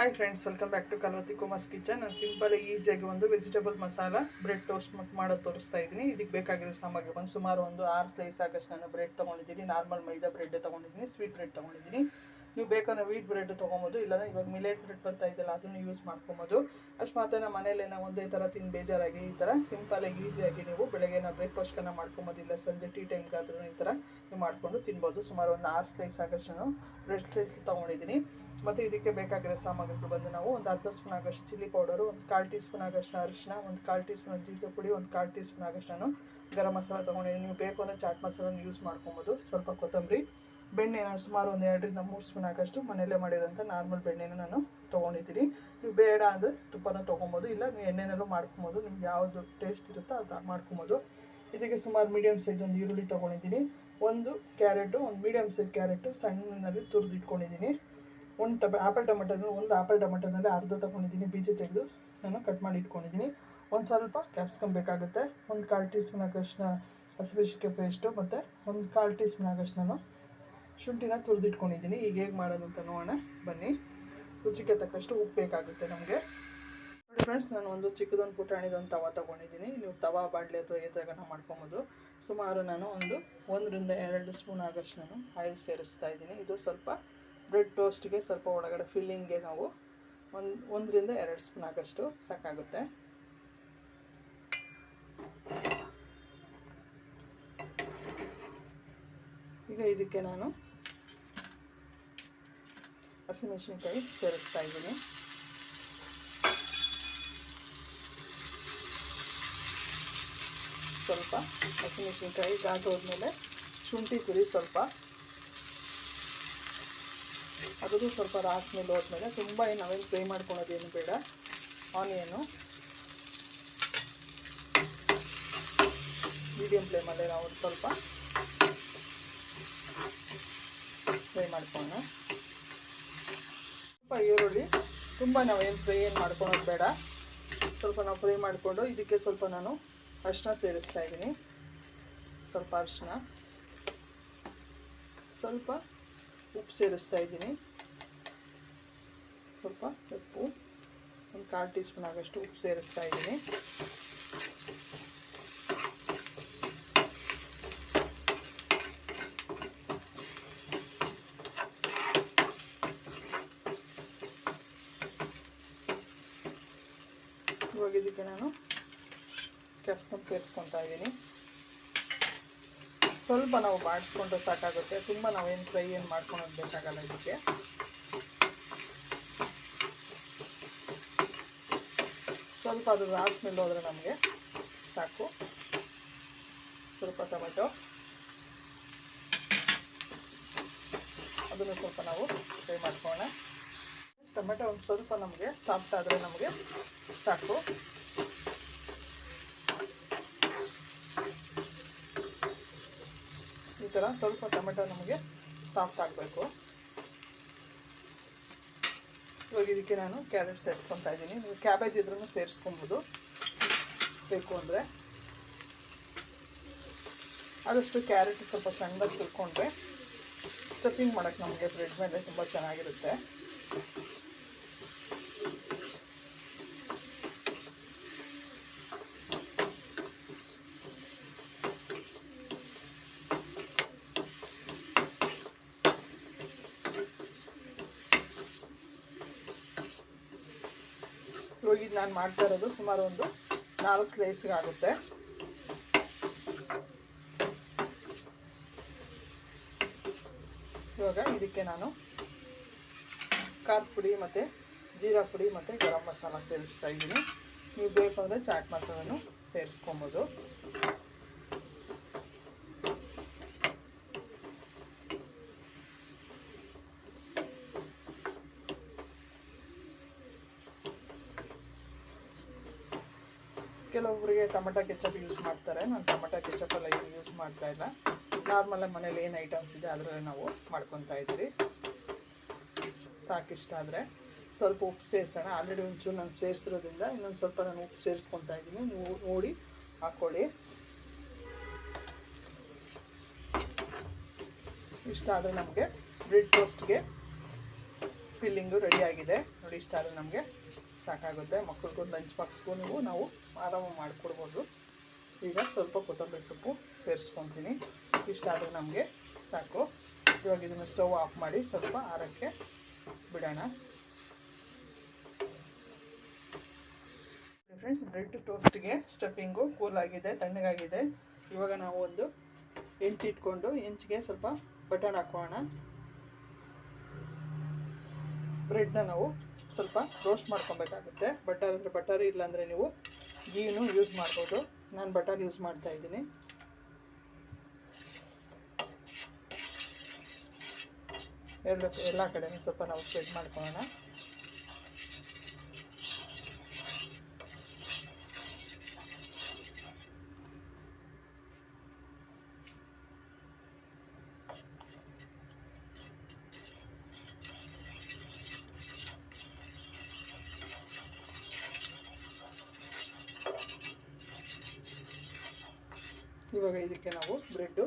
Hi friends welcome back to Kalvathi Kumar's kitchen ನಾನು simple ಈಸಿಯಾಗಿ ಒಂದು ವೆಜಿಟೇಬಲ್ ಮಸಾಲ ಬ್ರೆಡ್ ಟೋಸ್ಟ್ ಮಾಡೋದು ತೋರಿಸ್ತಾ ಇದ್ದೀನಿ. ಇದಕ್ಕೆ ಬೇಕಾಗಿರೋ ಸಾಮಗ್ರಿ ಬಂದು ಸುಮಾರು ಒಂದು ಆರು ಸ್ಲೈಸ್ ಆಗಷ್ಟು ನಾನು ಬ್ರೆಡ್ ತೊಗೊಂಡಿದ್ದೀನಿ. ನಾರ್ಮಲ್ ಮೈದಾ ಬ್ರೆಡ್ ತೊಗೊಂಡಿದ್ದೀನಿ ಸ್ವೀಟ್ ಬ್ರೆಡ್ ತೊಗೊಂಡಿದ್ದೀನಿ. ನೀವು ಬೇಕಾದ್ರೆ ವೀಟ್ ಬ್ರೆಡ್ ತೊಗೊಬೋದು, ಇಲ್ಲಾಂದ್ರೆ ಇವಾಗ ಮಿಲೇಟ್ ಬ್ರೆಡ್ ಬರ್ತಾ ಇದೆಯಲ್ಲ, ಅದನ್ನು ಯೂಸ್ ಮಾಡ್ಕೊಬೋದು. ಅಷ್ಟು ಮಾತ್ರ ನಮ್ಮ ಮನೇಲಿ ನಾವು ಒಂದೇ ಥರ ತಿಂದು ಬೇಜಾರಾಗಿ ಈ ಥರ ಸಿಂಪಲಾಗಿ ಈಸಿಯಾಗಿ ನೀವು ಬೆಳಗ್ಗೆ ನಾವು ಬ್ರೇಕ್ಫಾಸ್ಟನ್ನು ಮಾಡ್ಕೊಬೋದು, ಇಲ್ಲ ಸಂಜೆ ಟೀ ಟೈಮ್ಗಾದ್ರೂ ಈ ಥರ ನೀವು ಮಾಡಿಕೊಂಡು ತಿನ್ಬೋದು. ಸುಮಾರು ಒಂದು ಆರು ಸ್ಲೈಸ್ ಆಗಷ್ಟು ನಾನು ಬ್ರೆಡ್ ಸ್ಲೈಸ್ ತೊಗೊಂಡಿದ್ದೀನಿ. ಮತ್ತು ಇದಕ್ಕೆ ಬೇಕಾಗಿರೋ ಸಾಮಗ್ರಿಗಳು ಬಂದು ನಾವು ಒಂದು ಅರ್ಧ ಸ್ಪೂನ್ ಆಗೋಷ್ಟು ಚಿಲ್ಲಿ ಪೌಡರು, ಒಂದು ಕಾಲು ಟೀ ಸ್ಪೂನ್ ಆಗೋಷ್ಟು ಅರಿಶಿನ ಒಂದು ಕಾಲು ಟೀ ಸ್ಪೂನ್ ಜೀರಿಗೆ ಪುಡಿ, ಒಂದು ಕಾಲು ಟೀ ಸ್ಪೂನ್ ಆಗಷ್ಟು ನಾನು ಗರಂ ಮಸಾಲ ತೊಗೊಂಡಿದ್ದೀನಿ. ನೀವು ಬೇಕು ಅಂದರೆ ಚಾಟ್ ಮಸಾಲನ ಯೂಸ್ ಮಾಡ್ಕೊಬೋದು. ಸ್ವಲ್ಪ ಕೊತ್ತಂಬರಿ ಬೆಣ್ಣೆ ನಾನು ಸುಮಾರು ಒಂದು ಎರಡರಿಂದ ಮೂರು ಸ್ಪೂನ್ ಆಗಷ್ಟು ಮನೆಯಲ್ಲೇ ಮಾಡಿರೋಂಥ ನಾರ್ಮಲ್ ಬೆಣ್ಣೆನ ನಾನು ತೊಗೊಂಡಿದ್ದೀನಿ. ನೀವು ಬೇಡ ಅಂದರೆ ತುಪ್ಪನ ತೊಗೊಬೋದು, ಇಲ್ಲ ನೀವು ಎಣ್ಣೆನಲ್ಲೂ ಮಾಡ್ಕೊಬೋದು. ನಿಮ್ಗೆ ಯಾವುದು ಟೇಸ್ಟ್ ಇರುತ್ತೋ ಅದು ಮಾಡ್ಕೊಬೋದು. ಇದಕ್ಕೆ ಸುಮಾರು ಮೀಡಿಯಮ್ ಸೈಜ್ ಒಂದು ಈರುಳ್ಳಿ ತೊಗೊಂಡಿದ್ದೀನಿ. ಒಂದು ಕ್ಯಾರೆಟು, ಒಂದು ಮೀಡಿಯಮ್ ಸೈಜ್ ಕ್ಯಾರೆಟು ಸಣ್ಣನಲ್ಲಿ ತುರಿದು ಇಟ್ಕೊಂಡಿದ್ದೀನಿ ಒಂದು ಟಬ ಆಪಲ್ ಟೊಮೆಟೊನ ಒಂದು ಆಪಲ್ ಟೊಮೆಟೊನಲ್ಲಿ ಅರ್ಧ ತೊಗೊಂಡಿದ್ದೀನಿ, ಬೀಜ ತೆಗೆದು ನಾನು ಕಟ್ ಮಾಡಿ ಇಟ್ಕೊಂಡಿದ್ದೀನಿ. ಒಂದು ಸ್ವಲ್ಪ ಕ್ಯಾಪ್ಸಿಕಮ್ ಬೇಕಾಗುತ್ತೆ, ಒಂದು ಕಾಲು ಟೀ ಸ್ಪೂನ್ ಆಗಷ್ಟು ಹಸಿಮೆಣಸಿನ್ಕಾಯಿ ಪೇಸ್ಟು ಮತ್ತು ಒಂದು ಕಾಲು ಟೀ ಸ್ಪೂನ್ ಆಗಷ್ಟು ನಾನು ಶುಂಠಿನ ತುರಿದಿಟ್ಕೊಂಡಿದ್ದೀನಿ. ಈಗ ಹೇಗೆ ಮಾಡೋದು ಅಂತ ನೋಡೋಣ, ಬನ್ನಿ. ರುಚಿಗೆ ತಕ್ಕಷ್ಟು ಉಪ್ಪು ಬೇಕಾಗುತ್ತೆ ನಮಗೆ. ನೋಡಿ ಫ್ರೆಂಡ್ಸ್ ನಾನು ಒಂದು ಚಿಕ್ಕದೊಂದು ಪುಟಾಣಿದೊಂದು ತವ ತೊಗೊಂಡಿದ್ದೀನಿ. ನೀವು ತವ ಬಾಣಲೆ ಅಥವಾ ಏತಾಗನ ಮಾಡ್ಕೊಬೋದು. ಸುಮಾರು ನಾನು ಒಂದು ಒಂದರಿಂದ ಎರಡು ಸ್ಪೂನ್ ಆಗಷ್ಟು ನಾನು ಆಯಿಲ್ ಸೇರಿಸ್ತಾ ಇದ್ದೀನಿ. ಇದು ಸ್ವಲ್ಪ ಬ್ರೆಡ್ ಟೋಸ್ಟ್ಗೆ ಸ್ವಲ್ಪ ಒಳಗಡೆ ಫಿಲ್ಲಿಂಗ್ಗೆ ನಾವು ಒಂದು, ಒಂದರಿಂದ ಎರಡು ಸ್ಪೂನ್ ಆಗಷ್ಟು ಸಾಕಾಗುತ್ತೆ. ಈಗ ಇದಕ್ಕೆ ನಾನು ಹಸಿಮೆಣಸಿನ್ಕಾಯಿ ಸೇರಿಸ್ತಾ ಇದ್ದೀನಿ. ಸ್ವಲ್ಪ ಹಸಿಮೆಣಸಿನ್ಕಾಯಿ ಘಾಟ್ ಹೋದ್ಮೇಲೆ ಶುಂಠಿ ಕುರಿ ಸ್ವಲ್ಪ ಅದನ್ನು ಸ್ವಲ್ಪ ರಾಸ್ ಮೇಲೆ ಹೋದ್ಮೇಲೆ ತುಂಬ ಏನು ನಾವೇನು ಫ್ರೈ ಮಾಡ್ಕೊಳೋದೇನು ಬೇಡ. ಆನಿಯನು. ಮೀಡಿಯಮ್ ಫ್ಲೇಮಲ್ಲೇ ನಾವು ಸ್ವಲ್ಪ ಫ್ರೈ ಮಾಡ್ಕೊಳ್ಳೋಣ ಸ್ವಲ್ಪ ಈರುಳ್ಳಿ, ತುಂಬ ನಾವೇನು ಫ್ರೈ ಏನು ಮಾಡ್ಕೊಳೋದು ಬೇಡ. ಸ್ವಲ್ಪ ನಾವು ಫ್ರೈ ಮಾಡಿಕೊಂಡು ಇದಕ್ಕೆ ಸ್ವಲ್ಪ ನಾನು ಅರಿಶಿನ ಸೇರಿಸ್ತಾ ಇದ್ದೀನಿ. ಸ್ವಲ್ಪ ಅರಿಶಿನ ಸ್ವಲ್ಪ ಉಪ್ಪು ಸೇರಿಸ್ತಾ ಇದ್ದೀನಿ. ಸ್ವಲ್ಪ ಉಪ್ಪು, ಒಂದು ಕಾಲು ಟೀ ಸ್ಪೂನ್ ಆಗೋಷ್ಟು ಉಪ್ಪು ಸೇರಿಸ್ತಾ ಇದ್ದೀನಿ. ಇವಾಗ ಇದಕ್ಕೆ ನಾನು ಕ್ಯಾಪ್ಸಿಕಮ್ ಸೇರಿಸ್ಕೊತಾ ಇದ್ದೀನಿ. ಸ್ವಲ್ಪ ನಾವು ಬಾಡಿಸ್ಕೊಂಡ್ರೆ ಸಾಕಾಗುತ್ತೆ. ತುಂಬ ನಾವೇನು ಫ್ರೈ ಏನು ಮಾಡ್ಕೊಳೋದು ಬೇಕಾಗಲ್ಲ ಇದಕ್ಕೆ. ಸ್ವಲ್ಪ ಅದು ರಾಸ್ ಮೇಲೆ ನಮಗೆ ಸಾಕು. ಸ್ವಲ್ಪ ಟೊಮೆಟೊ. ಅದನ್ನು ಸ್ವಲ್ಪ ನಾವು ಫ್ರೈ ಮಾಡ್ಕೊಳ್ಳೋಣ. ಟೊಮೆಟೊ ಒಂದು ಸ್ವಲ್ಪ ನಮಗೆ ಸಾಫ್ಟ್ ಆದರೆ ನಮಗೆ ಸಾಕು. ಥರ ಸ್ವಲ್ಪ ಟೊಮೆಟೊ ನಮಗೆ ಸಾಫ್ಟ್ ಆಗಬೇಕು. ಇವಾಗ ಇದಕ್ಕೆ ನಾನು ಕ್ಯಾರೆಟ್ ಸೇರಿಸ್ಕೊತಾ ಇದ್ದೀನಿ. ನೀವು ಕ್ಯಾಬೇಜ್ ಇದ್ರೂ ಸೇರಿಸ್ಕೊಬೋದು. ಬೇಕು ಅಂದರೆ. ಆದಷ್ಟು ಕ್ಯಾರೆಟ್ ಸ್ವಲ್ಪ ಸಣ್ಣದಾಗಿ ತಿಳ್ಕೊಂಡ್ರೆ, ಸ್ಟಫಿಂಗ್ ಮಾಡೋಕ್ಕೆ ನಮಗೆ ಬ್ರೆಡ್ ಮೇಲೆ ತುಂಬ ಚೆನ್ನಾಗಿರುತ್ತೆ. ಇದು ನಾನು ಮಾಡ್ತಾ ಇರೋದು ಸುಮಾರು ಒಂದು ನಾಲ್ಕು ಸ್ಲೈಸ್ಗೆ ಆಗುತ್ತೆ. ಇವಾಗ ಇದಕ್ಕೆ ನಾನು ಖಾರ ಪುಡಿ ಮತ್ತು ಜೀರಾ ಪುಡಿ ಮತ್ತು ಗರಂ ಮಸಾಲ ಸೇರಿಸ್ತಾ ಇದ್ದೀನಿ. ನೀವು ಬೇಕು ಅಂದರೆ ಚಾಟ್ ಮಸಾಲನೂ ಸೇರಿಸ್ಕೊಬೋದು. ಕೆಲವೊಬ್ಬರಿಗೆ ಟೊಮೆಟೊ ಕೆಚಪ್ ಯೂಸ್ ಮಾಡ್ತಾರೆ. ನಾನು ಟೊಮೆಟೊ ಕೆಚಪ್ ಎಲ್ಲ ಏನು ಯೂಸ್ ಮಾಡ್ತಾ ಇಲ್ಲ. ನಾರ್ಮಲಾಗಿ ಮನೇಲಿ ಏನು ಐಟಮ್ಸ್ ಇದೆ ಅದರಲ್ಲೇ ನಾವು ಮಾಡ್ಕೊತಾ ಇದ್ದೀವಿ ಸಾಕಿಷ್ಟ ಆದರೆ ಸ್ವಲ್ಪ ಉಪ್ಪು ಸೇರಿಸೋಣ. ಆಲ್ರೆಡಿ ಒಂಚೂರು ನಾನು ಸೇರಿಸಿರೋದ್ರಿಂದ ಇನ್ನೊಂದು ಸ್ವಲ್ಪ ನಾನು ಉಪ್ಪು ಸೇರಿಸ್ಕೊತಾ ಇದ್ದೀನಿ. ನೀವು ನೋಡಿ ಹಾಕ್ಕೊಳ್ಳಿ ಇಷ್ಟ ಆದರೆ ನಮಗೆ ಬ್ರೆಡ್ ಟೋಸ್ಟ್ಗೆ ಫಿಲ್ಲಿಂಗು ರೆಡಿ ಆಗಿದೆ. ನೋಡಿ, ಇಷ್ಟ ಆದರೆ ನಮಗೆ ಸಾಕಾಗುತ್ತೆ. ಮಕ್ಕಳಿಗೂ ಲಂಚ್ ಬಾಕ್ಸ್ಗೂ ನೀವು ನಾವು ಆರಾಮ ಮಾಡಿಕೊಡ್ಬೋದು. ಈಗ ಸ್ವಲ್ಪ ಕೊತ್ತಂಬರಿ ಸೊಪ್ಪು ಸೇರಿಸ್ಕೊತೀನಿ. ಇಷ್ಟ ಆದರೆ ನಮಗೆ ಸಾಕು. ಇವಾಗ ಇದನ್ನು ಸ್ಟವ್ ಆಫ್ ಮಾಡಿ ಸ್ವಲ್ಪ ಆರಕ್ಕೆ ಬಿಡೋಣ. ಫ್ರೆಂಡ್ಸ್ ಬ್ರೆಡ್ ಟೋಸ್ಟ್ಗೆ ಸ್ಟಫಿಂಗು ಕೂಲ್ ಆಗಿದೆ, ತಣ್ಣಗಾಗಿದೆ. ಇವಾಗ ನಾವು ಒಂದು ಹೆಂಚು ಇಟ್ಕೊಂಡು ಹೆಂಚಿಗೆ ಸ್ವಲ್ಪ ಬಟನ್ ಹಾಕೋಣ. ಬ್ರೆಡ್ನ ನಾವು ಸ್ವಲ್ಪ ರೋಸ್ಟ್ ಮಾಡ್ಕೊಬೇಕಾಗುತ್ತೆ. ಬಟರ್ ಅಂದರೆ ಬಟರ್ ಇಲ್ಲಾಂದರೆ ನೀವು ಗೀನು ಯೂಸ್ ಮಾಡ್ಬೋದು. ನಾನು ಬಟರ್ ಯೂಸ್ ಮಾಡ್ತಾ ಇದ್ದೀನಿ. ಎಲ್ಲ ಎಲ್ಲ ಕಡೆನೂ ಸ್ವಲ್ಪ ನಾವು ಸ್ಪ್ರೆಡ್ ಮಾಡ್ಕೊಳ್ಳೋಣ. ಇವಾಗ ಇದಕ್ಕೆ ನಾವು ಬ್ರೆಡ್ಡು.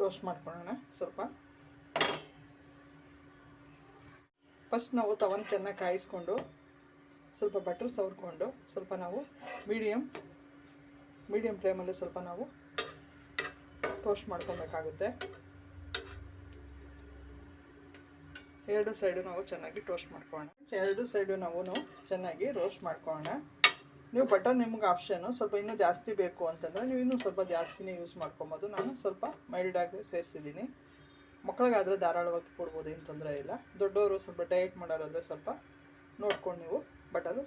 ರೋಸ್ಟ್ ಮಾಡ್ಕೊಳ್ಳೋಣ ಸ್ವಲ್ಪ. ಫಸ್ಟ್ ನಾವು ತವನ್ ಚೆನ್ನಾಗಿ ಕಾಯಿಸ್ಕೊಂಡು ಸ್ವಲ್ಪ ಬಟರ್ ಸವರ್ಕೊಂಡು ಸ್ವಲ್ಪ ನಾವು ಮೀಡಿಯಮ್ ಮೀಡಿಯಮ್ ಫ್ಲೇಮಲ್ಲಿ ಸ್ವಲ್ಪ ನಾವು ಟೋಸ್ಟ್ ಮಾಡ್ಕೊಬೇಕಾಗುತ್ತೆ. ಎರಡು ಸೈಡು ನಾವು ಚೆನ್ನಾಗಿ ಟೋಸ್ಟ್ ಮಾಡ್ಕೊಳ್ಳೋಣ. ಎರಡು ಸೈಡು ನಾವು ಚೆನ್ನಾಗಿ ರೋಸ್ಟ್ ಮಾಡ್ಕೊಳ್ಳೋಣ. ನೀವು ಬಟರ್ ನಿಮ್ಗೆ ಆಪ್ಷನು ಸ್ವಲ್ಪ ಇನ್ನೂ ಜಾಸ್ತಿ ಬೇಕು ಅಂತಂದರೆ ನೀವು ಇನ್ನೂ ಸ್ವಲ್ಪ ಜಾಸ್ತಿನೇ ಯೂಸ್ ಮಾಡ್ಕೊಬೋದು. ನಾನು ಸ್ವಲ್ಪ ಮೈಲ್ಡಾಗಿ ಸೇರಿಸಿದ್ದೀನಿ. ಮಕ್ಕಳಿಗಾದರೆ ಧಾರಾಳವಾಗಿ ಕೊಡ್ಬೋದು, ಏನು ತೊಂದರೆ ಇಲ್ಲ. ದೊಡ್ಡವರು ಸ್ವಲ್ಪ ಡಯಟ್ ಮಾಡೋರಾದರೆ ಸ್ವಲ್ಪ ನೋಡ್ಕೊಂಡು ನೀವು ಬಟರು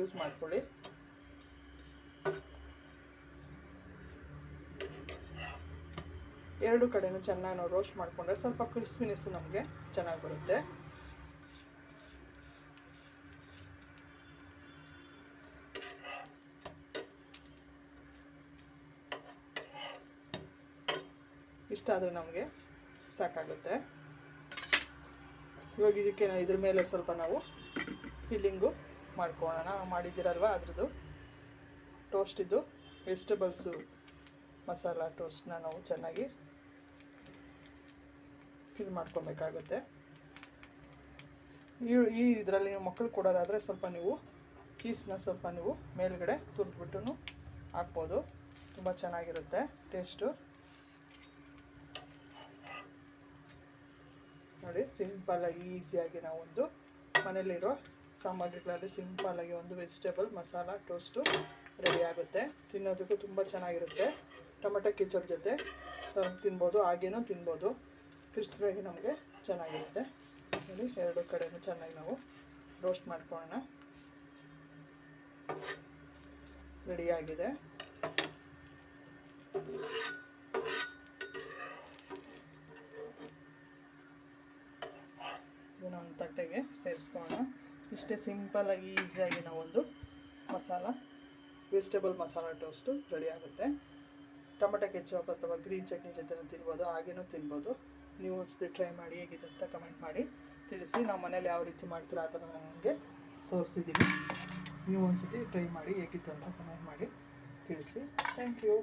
ಯೂಸ್ ಮಾಡ್ಕೊಳ್ಳಿ. ಎರಡು ಕಡೆನೂ ಚೆನ್ನಾಗಿ ನಾವು ರೋಸ್ಟ್ ಮಾಡಿಕೊಂಡ್ರೆ ಸ್ವಲ್ಪ ಕ್ರಿಸ್ಪಿನೆಸ್ಸು ನಮಗೆ ಚೆನ್ನಾಗಿ ಬರುತ್ತೆ. ಇಷ್ಟ ಆದರೆ ನಮಗೆ ಸಾಕಾಗುತ್ತೆ. ಇವಾಗ ಇದಕ್ಕೆ ಇದ್ರ ಮೇಲೆ ಸ್ವಲ್ಪ ನಾವು ಫಿಲ್ಲಿಂಗು ಮಾಡ್ಕೊಳ್ಳೋಣ. ಮಾಡಿದ್ದೀರಲ್ವ ಅದ್ರದ್ದು? ಟೋಸ್ಟಿದ್ದು ವೆಜಿಟೇಬಲ್ಸು ಮಸಾಲ ಟೋಸ್ಟ್ನ ನಾವು ಚೆನ್ನಾಗಿ ಫಿಲ್ ಮಾಡ್ಕೊಬೇಕಾಗುತ್ತೆ ಈ ಇದರಲ್ಲಿ ನೀವು ಮಕ್ಕಳು ಕೊಡೋದಾದರೆ ಸ್ವಲ್ಪ ನೀವು ಚೀಸ್ನ ಸ್ವಲ್ಪ ನೀವು ಮೇಲುಗಡೆ ತುರಿದ್ಬಿಟ್ಟು ಹಾಕ್ಬೋದು. ತುಂಬ ಚೆನ್ನಾಗಿರುತ್ತೆ, ಟೇಸ್ಟು. ನೋಡಿ ಸಿಂಪಲ್ಲಾಗಿ ಈಸಿಯಾಗಿ ನಾವು ಒಂದು ಮನೇಲಿರೋ ಸಾಮಗ್ರಿಗಳಲ್ಲಿ ಸಿಂಪಲ್ಲಾಗಿ ಒಂದು ವೆಜಿಟೇಬಲ್, ಮಸಾಲ, ಟೋಸ್ಟು ರೆಡಿ ಆಗುತ್ತೆ. ತಿನ್ನೋದಕ್ಕೂ ತುಂಬ ಚೆನ್ನಾಗಿರುತ್ತೆ. ಟೊಮೆಟೊ ಕೆಚಪ್ ಜೊತೆ ಸ್ವಲ್ಪ ತಿನ್ಬೋದು, ಹಾಗೇನೂ ತಿನ್ಬೋದು. ಕ್ರಿಸ್ಪಿಯಾಗಿ ನಮಗೆ ಚೆನ್ನಾಗಿರುತ್ತೆ. ನೋಡಿ, ಎರಡು ಕಡೆಯೂ ಚೆನ್ನಾಗಿ ನಾವು ರೋಸ್ಟ್ ಮಾಡ್ಕೊಳ್ಳೋಣ. ರೆಡಿಯಾಗಿದೆ. ಇದನ್ನು ಒಂದು ತಟ್ಟೆಗೆ ಸೇರಿಸ್ಕೊಳ್ಳೋಣ. ಇಷ್ಟೇ ಸಿಂಪಲ್ಲಾಗಿ ಈಸಿಯಾಗಿ ನಾವೊಂದು masala vegetable masala toast ready ಆಗುತ್ತೆ. ಟೊಮೆಟೊ ಕೆಚಪ್ ಅಥವಾ ಗ್ರೀನ್ ಚಟ್ನಿ ಜೊತೆ ತಿನ್ಬೋದು, ಹಾಗೇನೂ ತಿನ್ಬೋದು. ನೀವು ಒಂದ್ಸತಿ ಟ್ರೈ ಮಾಡಿ ಹೇಗಿದೆ ಅಂತ ಕಮೆಂಟ್ ಮಾಡಿ ತಿಳಿಸಿ. ನಾವು ಮನೇಲಿ ಯಾವ ರೀತಿ ಮಾಡ್ತೀರ ಆ ಥರ ನಾನು ನಿಮಗೆ ತೋರಿಸಿದ್ದೀನಿ. ನೀವು ಒಂದ್ಸತಿ ಟ್ರೈ ಮಾಡಿ ಹೇಗಿತ್ತು ಅಂತ ಕಮೆಂಟ್ ಮಾಡಿ ತಿಳಿಸಿ. Thank you